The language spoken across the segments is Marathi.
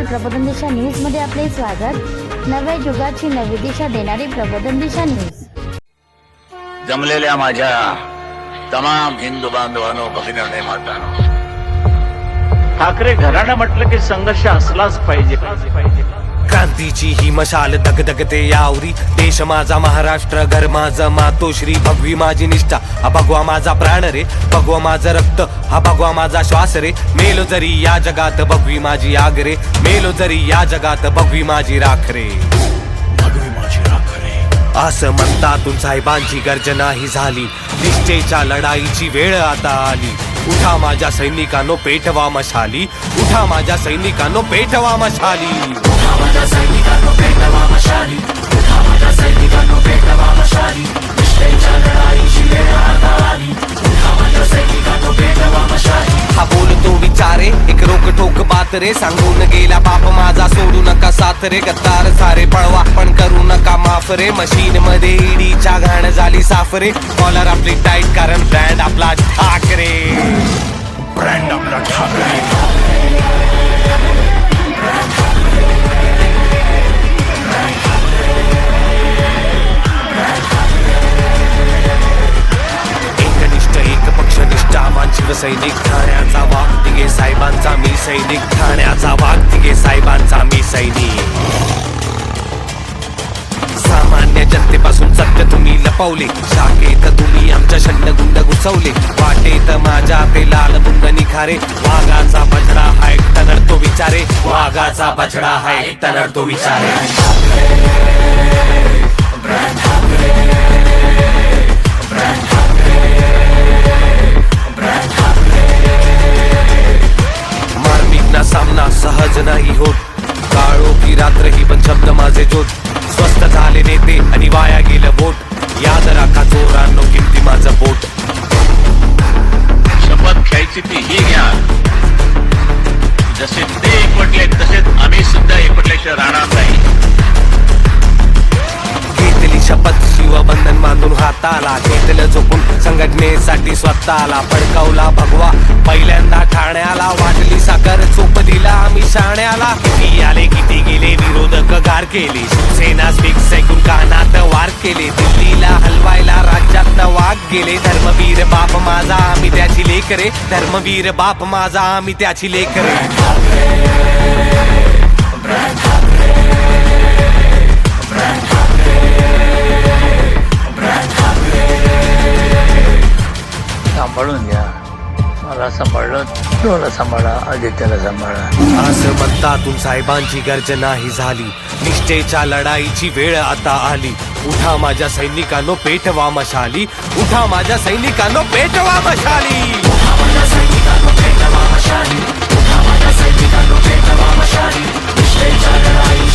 नमस्कार प्रबोधन दिशा न्यूजमध्ये आपले स्वागत. नव्या युगाची नवी दिशा देणारी प्रबोधन दिशा न्यूज जमलेल्या माझ्या तमाम हिंदू बांधवांनो भगिनी मातानो. ठाकरे घराणं म्हटलं की संघर्ष असलाच पाहिजे. क्रांतीची ही मशाल धगधगते यावरी. देश माझा महाराष्ट्र घर माझं मातोश्री. भगवी माझी निष्ठा हा भगवा माझा प्राण रे. भगवा माझं रक्त हा भगवा माझा श्वास रे. मेलो जरी या जगात भगवी माझी आग रे. मेलो जरी या जगात भगवी माझी राख रे. असं म्हणतातून साहेबांची गर्जना ही झाली. निश्चयच्या लढाईची वेळ आता आली. उठा माझ्या सैनिकांनो पेटवा मशाली उठा माझ्या सैनिकांनो पेटवा मशाली हा ठोक रे सांगून गेला बाप माझा सोडू नका साथ रे गद्दार सारे पळवा पण करू नका माफ रे मशीन मध्ये ईडीच्या घाण झाली साफ रे कॉलर आपली टाईट कारण ब्रँड आपला ठाकरे ब्रँड आपला ठाकरे. शिवसैनिक ठाण्याचा वाघ तिघे साहेबांचा मी सैनिक. ठाण्याचा वाघ तिघे साहेबांचा मी सैनिक. सामान्य जनतेपासून सत्य तुम्ही लपवले. शाखेत तुम्ही आमच्या शंडगुंड घुसवले. वाटेत माझ्या ते लाल बुंद निखारे. वाघाचा बछडा हाय तनर तो विचारे. वाघाचा बछडा हाय तनर तो विचारे. ब्रँड शब्द जोत. स्वस्त झाले नेते आणि वाया गेलं बोट. याद राखा चोरांनो किमती माझं बोट. शपथ घ्यायची ती ही घ्या. जसे ते एकवटले तसेच आम्ही सुद्धा एकवटल्याशिवाय राहणार स्वतःला घेतलं झोपून संघटनेसाठी स्वतःला फडकवला भगवा. पहिल्यांदा ठाण्याला वाटली साखर चोप दिला आम्ही शाण्याला. किती आले किती गेले विरोधक गार केले. शिवसेना स्पीक्स ऐकून कानात वार केले. दिल्लीला हलवायला राज्यात वाघ गेले. धर्मवीर बाप माझा आम्ही त्याची लेकरे. धर्मवीर बाप माझा आम्ही त्याची लेख Brand सांभाळून घ्या. मला सांभाळलं तुला सांभाळा आदित्याला सांभाळा. असं म्हणतातून साहेबांची गर्जना ही झाली. निष्ठेच्या लढाईची वेळ आता आली. उठा माझ्या सैनिकांनो पेटवा मशाली उठा माझ्या सैनिकांनो पेटवा मशाली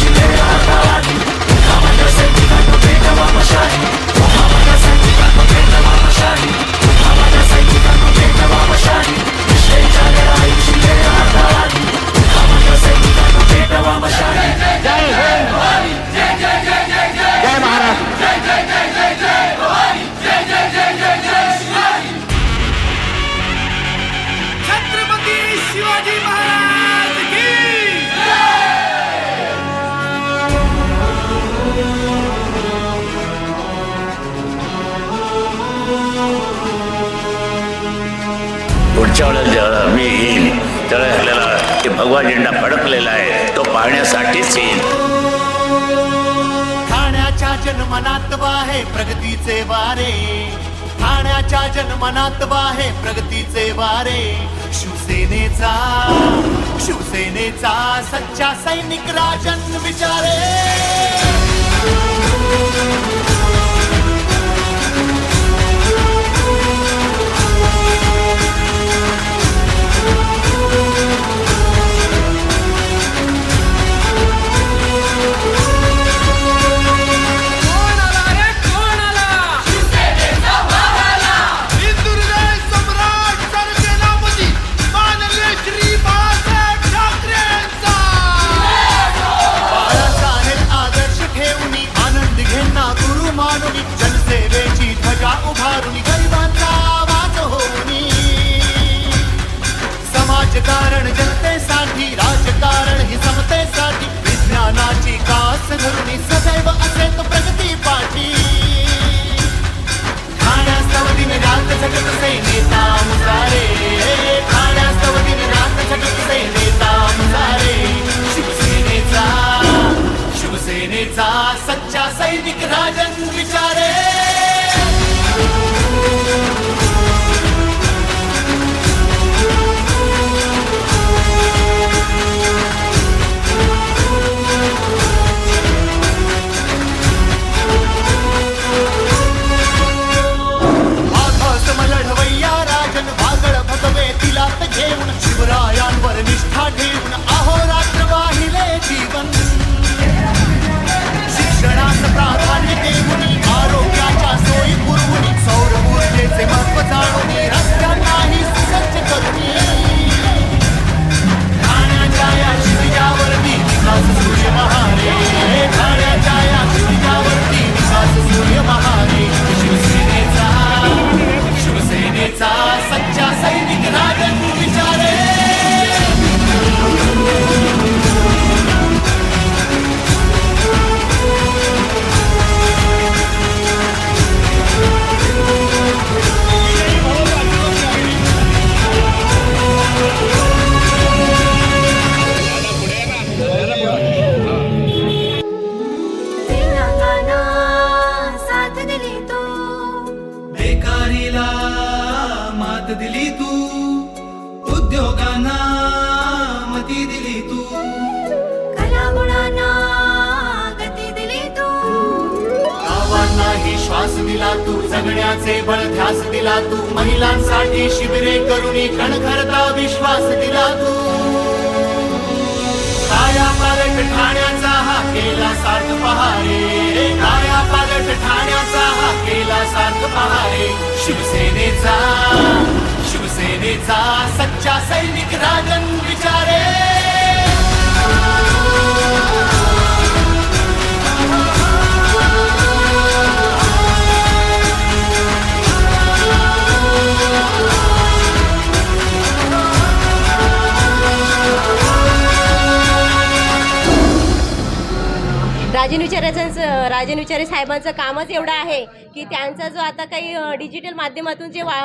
छत्रपती पुढच्या वेळेला मी येईन त्यावेळेला आपल्याला ते भगवा झेंडा फडकलेला आहे तो पाहण्यासाठीच येईन ठाण्याच्या जनमनात वाहे प्रगतीचे वारे. ठाण्याच्या जनमनात वाहे प्रगतीचे वारे. शिवसेनेचा शिवसेनेचा सच्चा सैनिक राजन विचारे. श्वास दिला तू जगण्याचे बळ ध्यास दिला तू महिलांसाठी शिबिरे करुणी कणखरता विश्वास दिला तू. काया पालट ठाण्याचा हा केला सार्थ पहारे. काया पालट ठाण्याचा हा केला सार्थ पहारे. शिवसेनेचा शिवसेनेचा सच्चा सैनिक राजन विचारे. राजन विचाराचं राजन विचारे साहेबांचं कामच एवढं आहे की त्यांचा जो आता काही डिजिटल माध्यमातून जे वा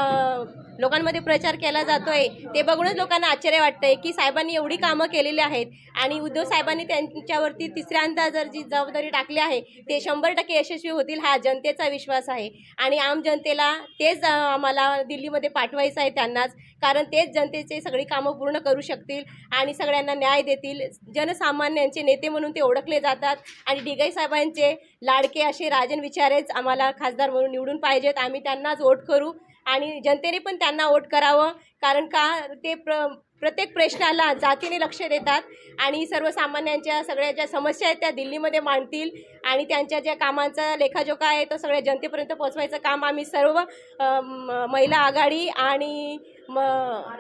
लोकांमध्ये प्रचार केला जातोय ते बघूनच लोकांना आश्चर्य वाटतंय की साहेबांनी एवढी कामं केलेली आहेत आणि उद्धव साहेबांनी त्यांच्यावरती तिसऱ्यांदा जर जी जबाबदारी टाकली आहे ते शंभर टक्के यशस्वी होतील हा जनतेचा विश्वास आहे. आणि आम जनतेला तेच आम्हाला दिल्लीमध्ये पाठवायचं आहे त्यांनाच कारण तेच जनतेचे सगळी कामं पूर्ण करू शकतील आणि सगळ्यांना न्याय देतील. जनसामान्यांचे नेते म्हणून ते ओळखले जातात आणि डिगाई साहेबांचे लाडके असे राजन विचारेच आम्हाला खासदार म्हणून निवडून पाहिजेत. आम्ही त्यांनाच वोट करू. आणि जनतेने पण त्यांना वोट करावं कारण का ते प्र प्रत्येक प्रश्नाला जातीने लक्ष देतात आणि सर्वसामान्यांच्या सगळ्या ज्या समस्या आहेत त्या दिल्लीमध्ये मांडतील आणि त्यांच्या ज्या कामांचा लेखाजोखा आहे तो सगळ्या जनतेपर्यंत पोहोचवायचं काम आम्ही सर्व म- महिला आघाडी आणि म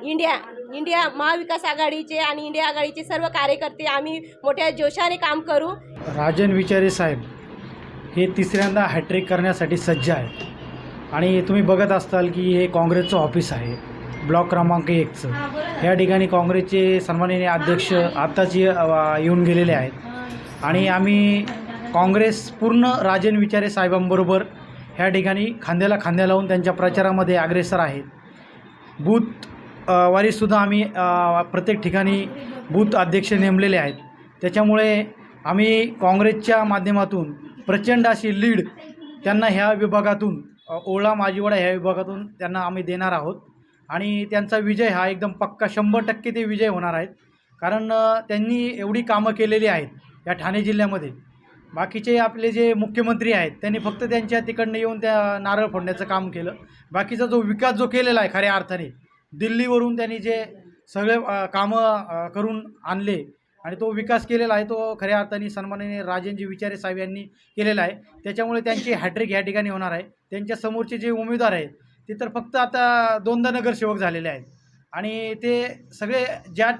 इंडिया इंडिया महाविकास आघाडीचे आणि इंडिया आघाडीचे सर्व कार्यकर्ते आम्ही मोठ्या जोशाने काम करू. राजन विचारे साहेब हे तिसऱ्यांदा हॅट्रिक करण्यासाठी सज्ज आहेत. आणि तुम्ही बघत असताल की हे काँग्रेसचं ऑफिस आहे. ब्लॉक क्रमांक एकचं. या ठिकाणी काँग्रेसचे सन्माननीय अध्यक्ष आत्ताच येऊन गेलेले आहेत. आणि आम्ही काँग्रेस पूर्ण राजन विचारे साहेबांबरोबर ह्या ठिकाणी खांद्याला खांद्या लावून त्यांच्या प्रचारामध्ये अग्रेसर आहेत. बूथ वारीसुद्धा आम्ही प्रत्येक ठिकाणी बूथ अध्यक्ष नेमलेले आहेत. त्याच्यामुळे आम्ही काँग्रेसच्या माध्यमातून प्रचंड अशी लीड त्यांना ह्या विभागातून ओळा माजीवाडा ह्या विभागातून त्यांना आम्ही देणार आहोत. आणि त्यांचा विजय हा एकदम पक्का शंभर टक्के ते विजय होणार आहेत. कारण त्यांनी एवढी कामं केलेली आहेत या ठाणे जिल्ह्यामध्ये. बाकीचे आपले जे मुख्यमंत्री आहेत त्यांनी फक्त त्यांच्या तिकडनं येऊन त्या नारळ फोडण्याचं काम केलं. बाकीचा जो विकास जो केलेला आहे खऱ्या अर्थाने दिल्लीवरून त्यांनी जे सगळे कामं करून आणले आणि तो विकास केलेला आहे तो खऱ्या अर्थाने सन्माननीय राजेंजी विचारे साहेब यांनी केलेला आहे. त्याच्यामुळे त्यांची हॅट्रिक या ठिकाणी होणार आहे. त्यांच्या समोरचे जे उमेदवार आहेत ते तर फक्त आता दोनदा नगरसेवक झालेले आहेत. आणि ते सगळे ज्या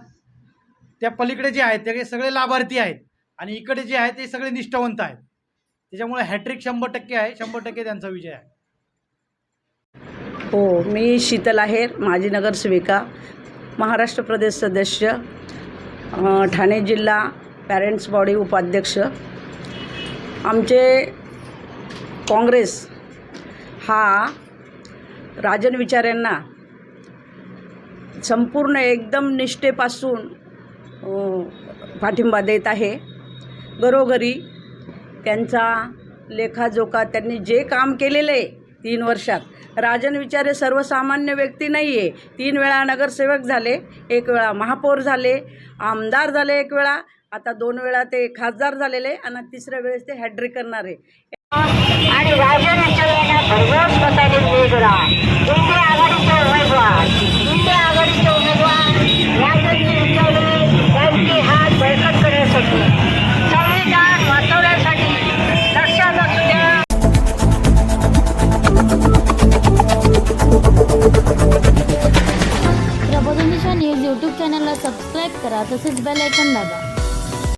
त्या पलीकडे जे आहेत ते सगळे लाभार्थी आहेत. आणि इकडे जे आहेत ते सगळे निष्ठावंत आहेत. त्याच्यामुळे हॅट्रिक शंभर टक्के आहे शंभर टक्के त्यांचा विजय आहे. हो मी शीतल आहेर माजी नगरसेविका महाराष्ट्र प्रदेश सदस्य ठाणे जिल्हा पॅरेंट्स बॉडी उपाध्यक्ष. आमचे काँग्रेस हा राजन विचाऱ्यांना संपूर्ण एकदम निष्ठेपासून पाठिंबा देत आहे. घरोघरी त्यांचा लेखाजोखा त्यांनी जे काम केलेलं आहे तीन वर्षात. राजन विचारे सर्वसामान्य व्यक्ती नाही आहे तीन वेळा नगरसेवक झाले एक वेळा महापौर झाले आमदार झाले एक वेळा आता दोन वेळा ते खासदार झालेले आणि तिसऱ्या वेळेस ते हॅड्रिक करणारे. आणि राजन विचारे भरघोस मताने आघाडीचे उमेदवार. तसेच बेल आयकॉन दाबा